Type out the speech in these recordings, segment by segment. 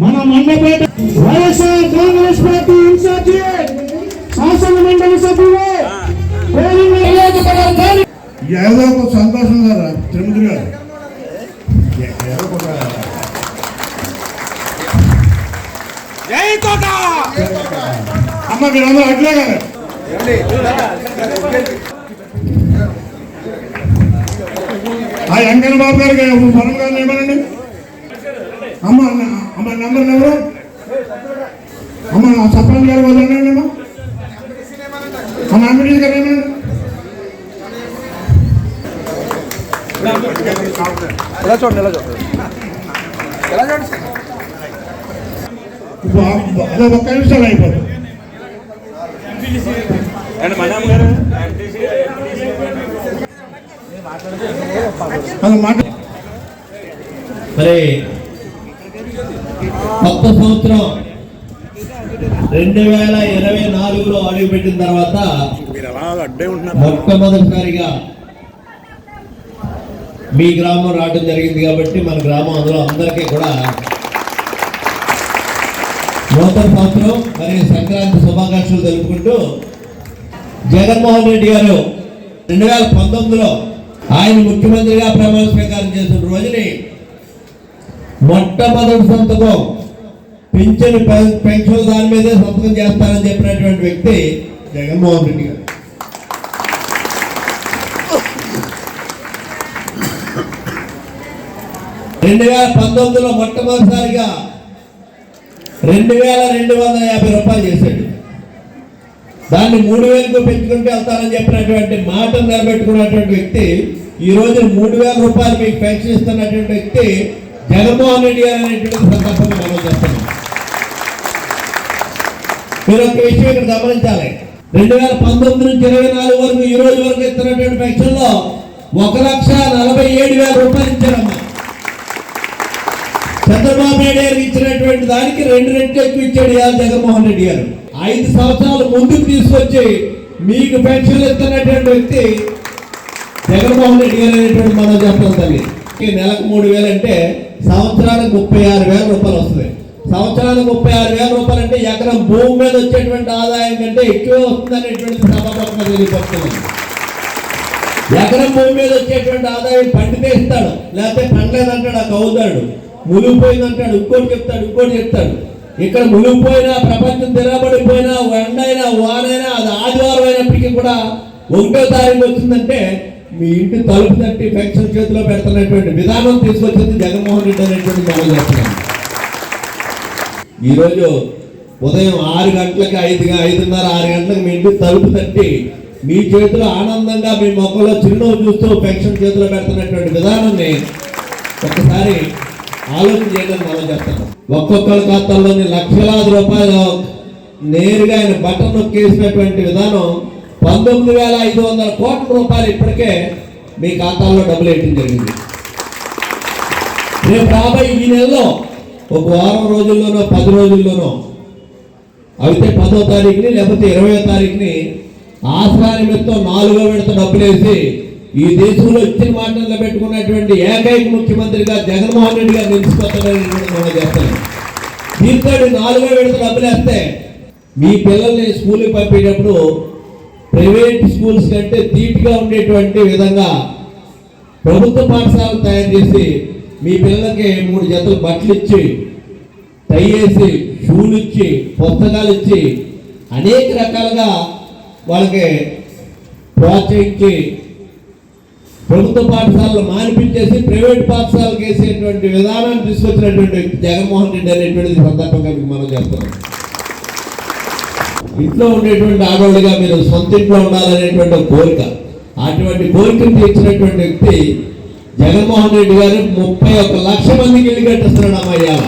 మన Mandapeta YSR Congress party incharge శాసన మండలి సభ్యులు. ఏదో ఒక సంతోషం సార్ త్రిముడు గారు. అమ్మ మీరందరూ అట్లే కదా. ఆ వెంకన్న బాబు గారికి మనం గారిని ఇవ్వనండి అమ్మ అమ్మ నెంబర్ ఎవరు అమ్మ. నా సర్పంచ్ గారు వదలండి అమ్మ? ఎంపీడీ గారు ఏమండి ఎలా చూడండి ఎలా చూడండి? ఎలా చూడండి? అదే ఒక్క నిమిషాలు అయిపోతుంది మరి కొత్త సంవత్సరం రెండు వేల ఇరవై నాలుగులో అడుగుపెట్టిన తర్వాత మొట్టమొదటిసారిగా మీ గ్రామం రావడం జరిగింది కాబట్టి మన గ్రామం అందులో అందరికీ కూడా నూతన సంవత్సరం మరియు సంక్రాంతి శుభాకాంక్షలు తెలుపుకుంటూ జగన్మోహన్ రెడ్డి గారు రెండు వేల పంతొమ్మిదిలో ఆయన ముఖ్యమంత్రిగా ప్రమాణ స్వీకారం చేసిన రోజుని మొట్టమొదటి సంతకం పింఛన్ పెన్షన్ దాని మీదే సంతకం చేస్తానని చెప్పినటువంటి వ్యక్తి జగన్మోహన్ రెడ్డి గారు. రెండు వేల పంతొమ్మిదిలో మొట్టమొదటిసారిగా రెండు వేల రెండు వందల యాభై రూపాయలు చేశాడు. దాన్ని మూడు వేలకు పెంచుకుంటే వెళ్తానని చెప్పినటువంటి మాట నిలబెట్టుకున్నటువంటి వ్యక్తి ఈ రోజు మూడు వేల రూపాయలు మీకు పెన్షన్ ఇస్తున్నటువంటి వ్యక్తి జగన్మోహన్ రెడ్డి గారు అనేటువంటి సందర్భంగా మనం చెప్తున్నాం మీరు ఒక విషయం ఇక్కడ గమనించాలి. రెండు వేల పంతొమ్మిది నుంచి ఇరవై నాలుగు వరకు ఈ రోజు వరకు ఇస్తున్నటువంటి పెన్షన్లో ఒక లక్ష నలభై ఏడు వేల రూపాయలు ఇచ్చారమ్మా. చంద్రబాబు నాయుడు గారికి ఇచ్చినటువంటి దానికి రెండు రెట్లు ఎక్కువ ఇచ్చాడు ఇవాళ జగన్మోహన్ రెడ్డి గారు. ఐదు సంవత్సరాలు ముందుకు తీసుకొచ్చి మీకు పెన్షన్ ఇస్తున్నటువంటి వ్యక్తి జగన్మోహన్ రెడ్డి గారు అనేటువంటి మనం చెప్పడం తల్లి. నెలకు మూడు వేలు అంటే సంవత్సరానికి ముప్పై ఆరు వేల రూపాయలు వస్తుంది. సంవత్సరానికి ముప్పై ఆరు వేల రూపాయలు అంటే ఎకరం భూమి మీద వచ్చేటువంటి ఆదాయం కంటే ఎక్కువ వస్తుంది అనేటువంటి సభాపకంగా తెలియపడుతుంది ఎకరం భూమి మీద వచ్చేటువంటి ఆదాయం పండితే ఇస్తాడు లేకపోతే పండలేదంటాడు ఆ కవుతాడు మునిగిపోయిందంటాడు ఇంకోటి చెప్తాడు ఇంకోటి చెప్తాడు. ఇక్కడ మునిగిపోయినా ప్రపంచం తిరగబడిపోయినా ఎండైనా వానైనా అది ఆదివారం అయినప్పటికీ కూడా ఒకటో తారీఖు వచ్చిందంటే మీ ఇంటి తలుపు తట్టి పెన్షన్ చేతిలో పెడుతున్నటువంటి విధానం తీసుకొచ్చింది జగన్మోహన్ రెడ్డి అనేటువంటి మనం చెప్తున్నాం ఈరోజు ఉదయం ఆరు గంటలకి ఐదు ఐదున్నర ఆరు గంటలకు మీ ఇంటి తలుపు తట్టి మీ చేతిలో ఆనందంగా మీ మొక్కలో చిరునవ్వు చూస్తూ పెన్షన్ చేతిలో పెడుతున్నటువంటి విధానాన్ని ఒకసారి ఆలోచన చేయడం మనం చెప్తాను ఒక్కొక్కరి ఖాతాల్లోని లక్షలాది రూపాయలు నేరుగా ఆయన బటన్ నొక్కేసినటువంటి విధానం పంతొమ్మిది వేల ఐదు వందల కోట్ల రూపాయలు ఇప్పటికే మీ ఖాతాల్లో డబ్బులు వేయటం జరిగింది. రేపు రాబోయే ఈ నెలలో ఒక వారం రోజుల్లోనో పది రోజుల్లోనో అయితే పదో తారీఖుని లేకపోతే ఇరవయో తారీఖుని ఆసరా నిమిత్తం నాలుగో విడత డబ్బులు వేసి ఈ దేశంలో ఇచ్చిన మాట నిలబెట్టుకున్నటువంటి ఏకైక ముఖ్యమంత్రిగా జగన్మోహన్ రెడ్డి గారు నిలిచిపోతారని మనం చేస్తాను దీంతో నాలుగో విడత డబ్బులు వేస్తే మీ పిల్లల్ని స్కూల్కి పంపేటప్పుడు ప్రైవేట్ స్కూల్స్ కంటే తీపిగా ఉండేటువంటి విధంగా ప్రభుత్వ పాఠశాలలు తయారు చేసి మీ పిల్లలకి మూడు జతలు బట్టలు ఇచ్చి టై వేసి షూలు ఇచ్చి పుస్తకాలు ఇచ్చి అనేక రకాలుగా వాళ్ళకి ప్రోత్సహించి ప్రభుత్వ పాఠశాలలు మానిపించేసి ప్రైవేట్ పాఠశాలకు వేసేటువంటి విధానాన్ని తీసుకొచ్చినటువంటి జగన్మోహన్ రెడ్డి అనేటువంటిది సందర్భంగా మీకు మనం చేస్తున్నాం ఇంట్లో ఉండేటువంటి ఆడవాళ్ళుగా మీరు సొంత ఇంట్లో ఉండాలనేటువంటి కోరిక అటువంటి కోరికను తీర్చినటువంటి వ్యక్తి జగన్మోహన్ రెడ్డి గారు ముప్పై ఒక్క లక్ష మందికి ఇల్లు కట్టిస్తున్నాడు అమ్మ ఇవాళ.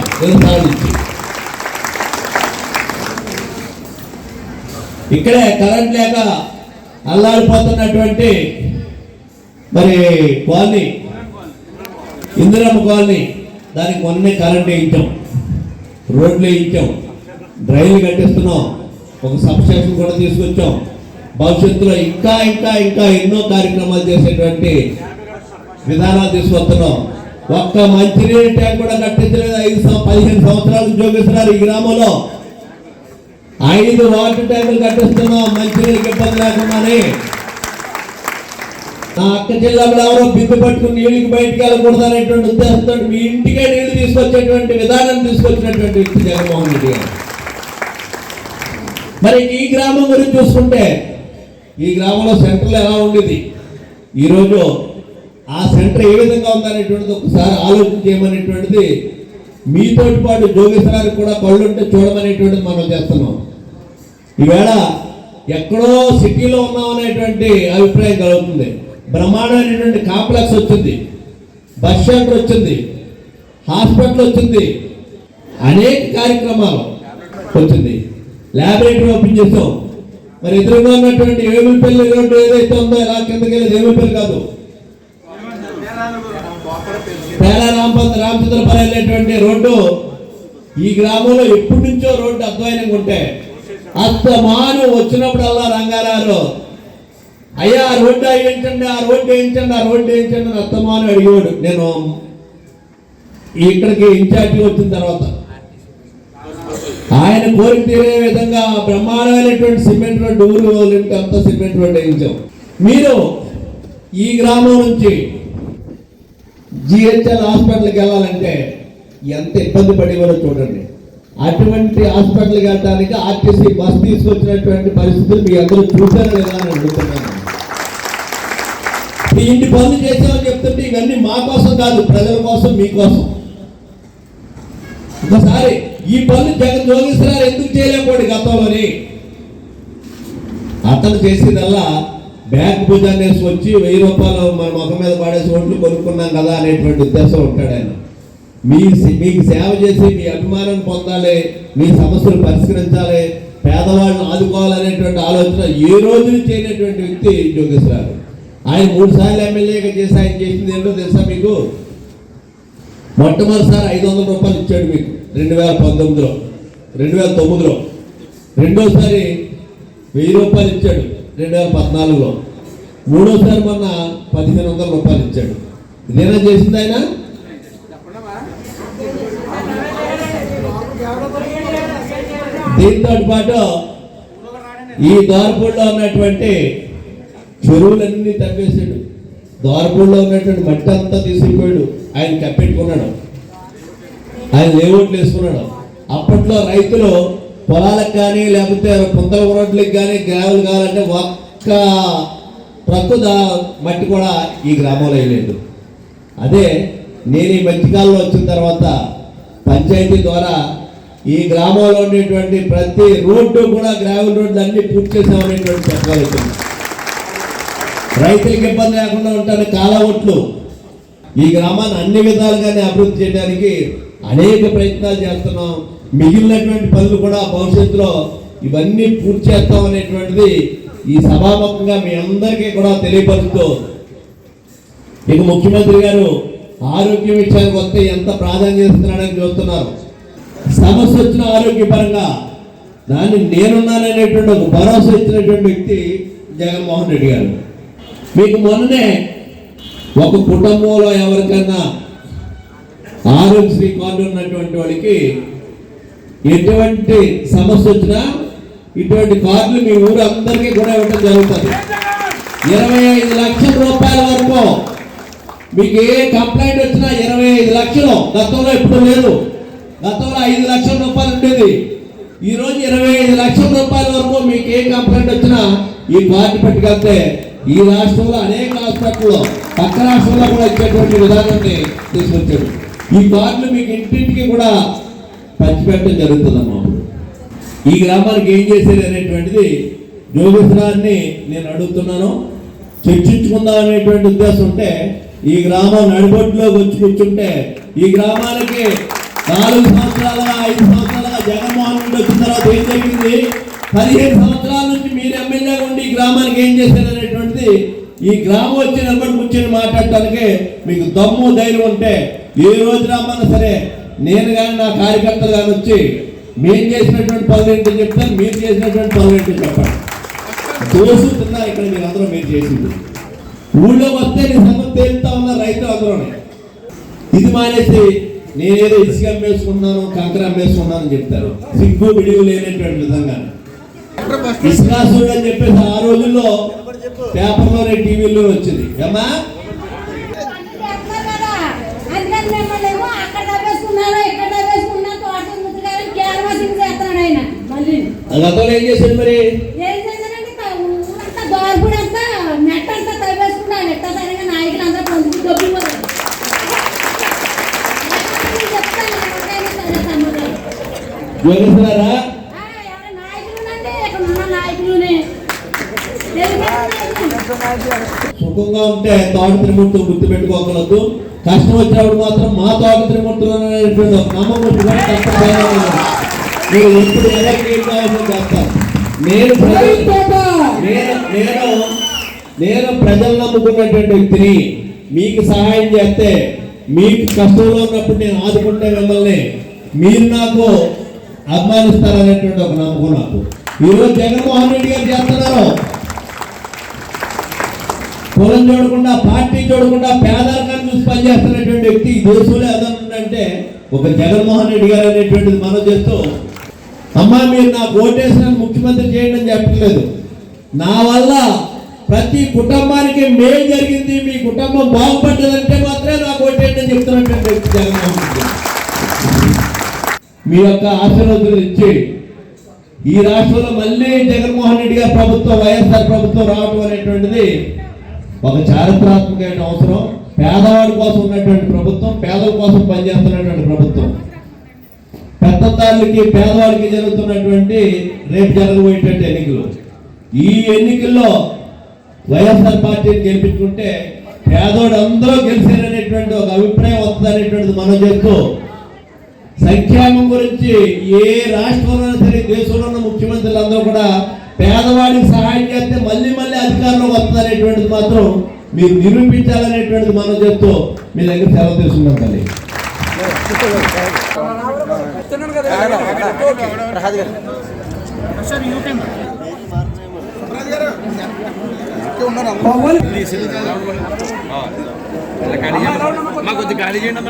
ఇక్కడే కరెంట్ లేక అల్లాడిపోతున్నటువంటి మరి కాలనీ ఇందిరమ్మ కాలనీ దానికి మొన్నే కరెంట్ వేయించాం రోడ్లు వేయించాం డ్రైన్లు కట్టిస్తున్నాం. ఒక సబ్స్టేషన్ కూడా తీసుకొచ్చాం. భవిష్యత్తులో ఇంకా ఇంకా ఇంకా ఎన్నో కార్యక్రమాలు చేసేటువంటి విధానాలు తీసుకొస్తున్నాం. ఒక్క మంచినీటి ట్యాంక్ కూడా కట్టించలేదు. ఐదు పదిహేను సంవత్సరాలు ఉద్యోగిస్తున్నారు ఈ గ్రామంలో. ఐదు వాటర్ ట్యాంకులు కట్టిస్తున్నాం. మంచినీళ్ళకి ఇబ్బంది లేకుండానే నా అక్క జిల్లాలో ఎవరో బిందు పట్టుకుని నీళ్ళకి బయటికి వెళ్ళకూడదు అనేటువంటి ఉద్దేశంతో మీ ఇంటికే నీళ్ళు తీసుకొచ్చేటువంటి విధానం తీసుకొచ్చినటువంటి వ్యక్తి జగన్మోహన్ రెడ్డి గారు. మరి ఈ గ్రామం గురించి చూసుకుంటే ఈ గ్రామంలో సెంటర్లు ఎలా ఉండేది? ఈరోజు ఆ సెంటర్ ఏ విధంగా ఉందనేటువంటిది ఒకసారి ఆలోచన చేయమనేటువంటిది మీతోటి పాటు జోగేశ్వరానికి కూడా కళ్ళుంటే చూడమనేటువంటిది మనం చేస్తున్నాం. ఈవేళ ఎక్కడో సిటీలో ఉన్నాం అనేటువంటి అభిప్రాయం కలుగుతుంది. బ్రహ్మాండమైనటువంటి కాంప్లెక్స్ వచ్చింది. బస్ షెల్టర్ వచ్చింది. హాస్పిటల్ వచ్చింది. అనేక కార్యక్రమాలు వచ్చింది. ల్యాబొరేటరీ ఓపెన్ చేసాం మరి ఎదురుగా ఉన్నటువంటి ఏమిపల్లి రోడ్డు ఏదైతే ఉందో ఎలా కిందకి వెళ్ళేది ఏమిపల్లి కాదు. పేరా రాంపంత్ రామచంద్రపురం వెళ్ళేటువంటి రోడ్డు ఈ గ్రామంలో ఎప్పటి నుంచో రోడ్డు అధ్వానంగా ఉంటే అస్తమాను వచ్చినప్పుడల్లా రంగారావు అయ్యా ఆ రోడ్డు ఏంటండి ఆ రోడ్డు వేయించండి ఆ రోడ్డు వేయించండి అని అస్తమాను అడిగాడు. నేను ఇక్కడికి ఇన్ఛార్జి వచ్చిన తర్వాత ఆయన కోరిక తీరే విధంగా బ్రహ్మాండమైనటువంటి సిమెంట్ రోడ్డు ఊరు వదిలింటే అంతా సిమెంట్ రోడ్డు వేయించాం. మీరు ఈ గ్రామం నుంచి జిహెచ్ఎల్ హాస్పిటల్కి వెళ్ళాలంటే ఎంత ఇబ్బంది పడేవారో చూడండి. అటువంటి హాస్పిటల్కి వెళ్ళడానికి ఆర్టీసీ బస్ తీసుకొచ్చినటువంటి పరిస్థితులు మీ అందరూ చూసారో లేదా అని అడుగుతున్నాను. మీ ఇంటి పనులు చేసామని చెప్తుంటే ఇవన్నీ మా కోసం కాదు ప్రజల కోసం మీకోసం ఒకసారి ఈ పనులు జగన్ జోగిస్తున్నారు ఎందుకు చేయలేకపోయాడు గతంలోని? అతను చేసేదల్లా బ్యాంక్ అనేసి వచ్చి వెయ్యి రూపాయలు మన ముఖం మీద పడేసి ఓట్లు కొనుక్కున్నాం కదా అనేటువంటి ఉద్దేశం ఉంటాడు ఆయన. మీ మీకు సేవ చేసి మీ అభిమానం పొందాలి మీ సమస్యలు పరిష్కరించాలి పేదవాళ్ళని ఆదుకోవాలనేటువంటి ఆలోచన ఏ రోజు చేయనటువంటి వ్యక్తి జోగేశ్వరారు ఆయన మూడు సార్లు ఎమ్మెల్యేగా చేసి ఆయన చేసింది ఏంటో తెలుసా మీకు? మొట్టమొదటిసారి ఐదు వందల రూపాయలు ఇచ్చాడు మీకు రెండు వేల పంతొమ్మిదిలో రెండు వేల తొమ్మిదిలో. రెండోసారి వెయ్యి రూపాయలు ఇచ్చాడు. రెండు వేల పద్నాలుగులో. మూడోసారి మొన్న పదిహేను వందల రూపాయలు ఇచ్చాడు. ఇదేనా చేసింది ఆయన? దీంతో పాటు ఈ దోరపూడిలో ఉన్నటువంటి చెరువులన్నీ తవ్వేశాడు. దోరపూడిలో ఉన్నటువంటి మట్టి అంతా తీసుకుపోయాడు ఆయన కప్పెట్టుకున్నాడు. ఆయన లేఅవుట్లు వేసుకున్నాడు. అప్పట్లో రైతులు పొలాలకు కానీ లేకపోతే పుంతల రోడ్లకు కానీ గ్రావెల్ కావాలంటే ఒక్క ప్రకృత మట్టి కూడా ఈ గ్రామంలో వేయలేదు అదే నేను ఈ మధ్యకాలంలో వచ్చిన తర్వాత పంచాయతీ ద్వారా ఈ గ్రామంలో ఉండేటువంటి ప్రతి రోడ్డు కూడా గ్రావెల్ రోడ్లు అన్ని పూర్తి చేసామనేటువంటి చెప్పగలుగుతుంది రైతులకు ఇబ్బంది లేకుండా ఉంటాను కాలవట్లు ఈ గ్రామాన్ని అన్ని విధాలుగానే అభివృద్ధి చేయడానికి అనేక ప్రయత్నాలు చేస్తున్నాం. మిగిలినటువంటి పనులు కూడా భవిష్యత్తులో ఇవన్నీ పూర్తి చేస్తాం అనేటువంటిది ఈ సభాముఖంగా మీ అందరికీ కూడా తెలియపరుస్తూ ఇక ముఖ్యమంత్రి గారు ఆరోగ్య విషయానికి వస్తే ఎంత ప్రాధాన్యత ఇస్తున్నాడని చూస్తున్నారు. సమస్య వచ్చిన ఆరోగ్యపరంగా దాన్ని నేనున్నాననేటువంటి ఒక భరోసా ఇచ్చినటువంటి వ్యక్తి జగన్మోహన్ రెడ్డి గారు. మీకు మొన్ననే ఒక కుటుంబంలో ఎవరికైనా ఆరోగ్యశ్రీ కార్డు ఉన్నటువంటి వాడికి ఎటువంటి సమస్య వచ్చినా ఇటువంటి కార్లు మీ ఊరు అందరికీ కూడా ఇవ్వడం జరుగుతుంది. ఇరవై ఐదు లక్షల రూపాయల వరకు మీకు ఏ కంప్లైంట్ వచ్చినా ఇరవై ఐదు లక్షలు. గతంలో ఇప్పుడు లేదు. గతంలో ఐదు లక్షల రూపాయలు ఉండేది. ఈరోజు ఇరవై ఐదు లక్షల రూపాయల వరకు మీకు ఏ కంప్లైంట్ వచ్చినా ఈ పార్టీ పెట్టుకెళ్తే ఈ రాష్ట్రంలో అనేక హాస్పిటల్లో పక్క రాష్ట్రంలో కూడా ఇచ్చేటువంటి విధానాన్ని తీసుకొచ్చాడు ఈ కార్డులు మీకు ఇంటింటికి కూడా పంచిపెట్టడం జరుగుతుందమ్మా ఈ గ్రామానికి ఏం చేశారు అనేటువంటిది జోగేశ్వరాన్ని నేను అడుగుతున్నాను. చర్చించుకుందాం అనేటువంటి ఉద్దేశం ఉంటే ఈ గ్రామం నడిబొట్టులోకి వచ్చి కూర్చుంటే ఈ గ్రామానికి నాలుగు సంవత్సరాల ఐదు సంవత్సరాలుగా జగన్మోహన్ రెడ్డి వచ్చిన తర్వాత ఏం జరిగింది? పదిహేను సంవత్సరాల నుంచి మీరు ఎమ్మెల్యేగా ఉండి ఈ గ్రామానికి ఏం చేశారు అనేటువంటిది ఈ గ్రామం వచ్చి నిలబడి కూర్చొని మాట్లాడటానికి మీకు దమ్ము ధైర్యం ఉంటే ఏ రోజు రామన్నా సరే నేను కానీ నా కార్యకర్తలు కానీ వచ్చి మేము చేసినటువంటి పనులు ఏంటో చెప్తాను మీరు చేసినటువంటి పనులు ఏంటో చెప్పండి. తిన్నా ఇక్కడ మీరు అందరూ మీరు చేసింది. ఊళ్ళో వస్తే నీ సమస్య తేలుతా ఉన్న రైతులు అందరూ ఇది మానేసి నేనేదో ఇసుక అమ్మేసుకున్నాను కంకర అమ్మేసుకున్నాను అని చెప్తారు. సిగ్గు విడిగు లేనటువంటి విధంగా. ఇసుకాసుడు అని చెప్పేసి ఆ రోజుల్లో పేపర్లోనే టీవీలో వచ్చింది. ఏమా అందుకని మిమ్మల్ని ఏమో అక్కడ తప్పేసుకున్నారు ఇక్కడ తప్పేసుకున్నారు తోట ముద్దుగారు క్యాన్వాసింగ్ చేస్తున్నాడు ఆయన మళ్ళీ గతంలో ఏం చేశాడు మరి ఏం చేశారంటే త- ఊరంతా దోరపుడు అంతా నెట్ అంతా తవ్వేసుకున్నారు నెట్ట సరిగా నాయకులు అంతా పొందుకు దొబ్బిపోతారు చెప్తాను ఎవరికైనా సరే సమాధానం. జోగిస్తున్నారా ఆ, ఎవరైనా నాయకులు ఉండండి ఉన్న నాయకులునే. తెలుగు నాయకులు. సుఖంగా ఉంటే తోట త్రిమూర్తి గుర్తు పెట్టుకోగలదు కష్టం వచ్చినప్పుడు మాత్రం మా తోట త్రిమూర్తులు నమ్మకం మీరు ఎవరికి ఏం కావాలో చేస్తారు. నేను ప్రజలు నేను నేను ప్రజలు నమ్ముకున్నటువంటి వ్యక్తిని మీకు సహాయం చేస్తే మీకు కష్టంలో ఉన్నప్పుడు నేను ఆదుకుంటే మిమ్మల్ని మీరు నాకు అభిమానిస్తారనేటువంటి ఒక నమ్మకం నాకు. ఈరోజు జగన్మోహన్ రెడ్డి గారు చేస్తున్నారు. కులం చూడకుండా పార్టీ చూడకుండా పేదరికాన్ని చూసి పనిచేస్తున్నటువంటి వ్యక్తి ఈ దేశంలో ఏదన్నంటే ఒక జగన్మోహన్ రెడ్డి గారు అనేటువంటిది మనం చేస్తూ అమ్మా మీరు నాకు ఓటేసిన ముఖ్యమంత్రి చేయండి అని చెప్పట్లేదు. నా వల్ల ప్రతి కుటుంబానికి మేలు జరిగింది మీ కుటుంబం బాగుపడ్డదంటే మాత్రమే నాకు ఓటేయండి అని చెప్తున్నటువంటి వ్యక్తి జగన్మోహన్ రెడ్డి మీ యొక్క ఆశీర్వాదాలు ఇచ్చి ఈ రాష్ట్రంలో మళ్ళీ జగన్మోహన్ రెడ్డి గారి ప్రభుత్వం వైఎస్ఆర్ ప్రభుత్వం రావడం అనేటువంటిది ఒక చారిత్రాత్మకమైన అవసరం. పేదవాడి కోసం ఉన్నటువంటి ప్రభుత్వం పేదల కోసం పనిచేస్తున్నటువంటి ప్రభుత్వం. పెద్దదారులకి పేదవాడికి జరుగుతున్నటువంటి రేపు జరగబోయేటువంటి ఎన్నికలు. ఈ ఎన్నికల్లో వైఎస్ఆర్ పార్టీని గెలిపించుకుంటే పేదోడు అందరూ గెలిచారనేటువంటి ఒక అభిప్రాయం వస్తుంది అనేటువంటిది మనం చెప్తూ సంక్షేమం గురించి ఏ రాష్ట్రంలో సరే దేశంలో ఉన్న ముఖ్యమంత్రులు అందరూ కూడా పేదవాడికి సహాయం చేస్తే మళ్ళీ మళ్ళీ అధికారంలోకి వస్తుంది అనేటువంటిది మాత్రం మీరు నిరూపించాలనేటువంటిది మనం చెప్తూ మీ దగ్గర సెలవు తీసుకున్నాం తల్లి. ప్రసాద్ గారు. మాకు కొద్దిగా ఖాళీ చేయండి.